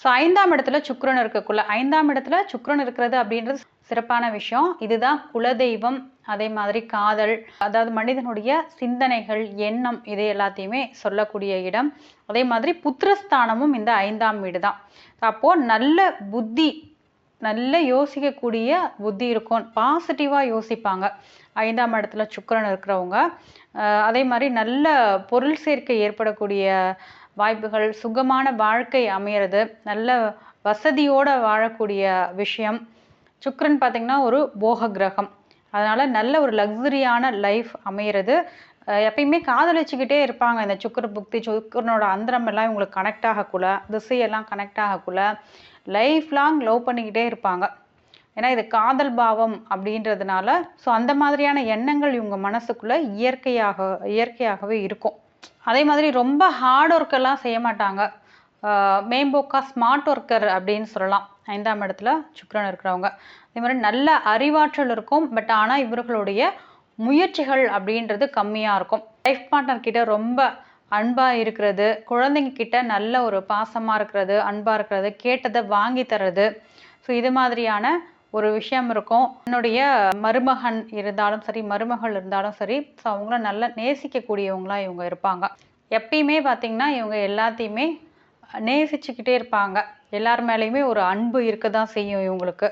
So ஐந்தாம் இடத்துல சுக்ரன் இருக்கக்குள்ள ஐந்தாம் இடத்துல சுக்ரன் இருக்கிறது அப்படின்றது சிறப்பான விஷயம். இதுதான் குலதெய்வம் அதே மாதிரி காதல் அதாவது மனிதனுடைய சிந்தனைகள் எண்ணம் இது எல்லாத்தையுமே சொல்லக்கூடிய இடம். அதே மாதிரி புத்திரஸ்தானமும் இந்த ஐந்தாம் வீடு தான் அப்போ நல்ல புத்தி நல்ல யோசிக்கக்கூடிய புத்தி இருக்கும். பாசிட்டிவாக யோசிப்பாங்க. ஐந்தாம் இடத்துல சுக்கரன் இருக்கிறவங்க. அதே மாதிரி நல்ல பொருள் சேர்க்கை ஏற்படக்கூடிய வாய்ப்புகள் சுகமான வாழ்க்கை அமையிறது நல்ல வசதியோடு வாழக்கூடிய விஷயம். சுக்கரன் பார்த்திங்கன்னா ஒரு போக கிரகம் அதனால் நல்ல ஒரு லக்ஸுரியான லைஃப் அமையிறது. எப்பயுமே காதலிச்சுக்கிட்டே இருப்பாங்க. இந்த சுக்கர புக்தி சுக்கரனோட அந்தரம் எல்லாம் இவங்களுக்கு கனெக்ட் ஆகக்குள்ள திசையெல்லாம் கனெக்ட் ஆகக்குள்ள லைஃப் லாங் லவ் பண்ணிக்கிட்டே இருப்பாங்க. ஏன்னா இது காதல் பாவம் அப்படின்றதுனால ஸோ அந்த மாதிரியான எண்ணங்கள் இவங்க மனசுக்குள்ள இயற்கையாக இயற்கையாகவே இருக்கும். அதே மாதிரி ரொம்ப ஹார்ட் ஒர்க் எல்லாம் செய்ய மாட்டாங்க. மேம்போக்கா ஸ்மார்ட் ஒர்க்கர் அப்படின்னு சொல்லலாம். ஐந்தாம் இடத்துல சுக்கரன் இருக்கிறவங்க. அதே மாதிரி நல்ல அறிவாற்றல் இருக்கும். பட் ஆனால் இவர்களுடைய முயற்சிகள் அப்படின்றது கம்மியாக இருக்கும். லைஃப் பார்ட்னர் கிட்ட ரொம்ப அன்பாக இருக்கிறது குழந்தைங்க கிட்ட நல்ல ஒரு பாசமாக இருக்கிறது அன்பாக இருக்கிறது கேட்டதை வாங்கி தர்றது. ஸோ இது மாதிரியான ஒரு விஷயம் இருக்கும். என்னுடைய மருமகன் இருந்தாலும் சரி மருமகள் இருந்தாலும் சரி ஸோ அவங்கள நல்லா நேசிக்கக்கூடியவங்களாக இவங்க இருப்பாங்க. எப்பயுமே பார்த்தீங்கன்னா இவங்க எல்லாத்தையுமே நேசிச்சுக்கிட்டே இருப்பாங்க. எல்லார் மேலேயுமே ஒரு அன்பு இருக்க தான் செய்யும் இவங்களுக்கு.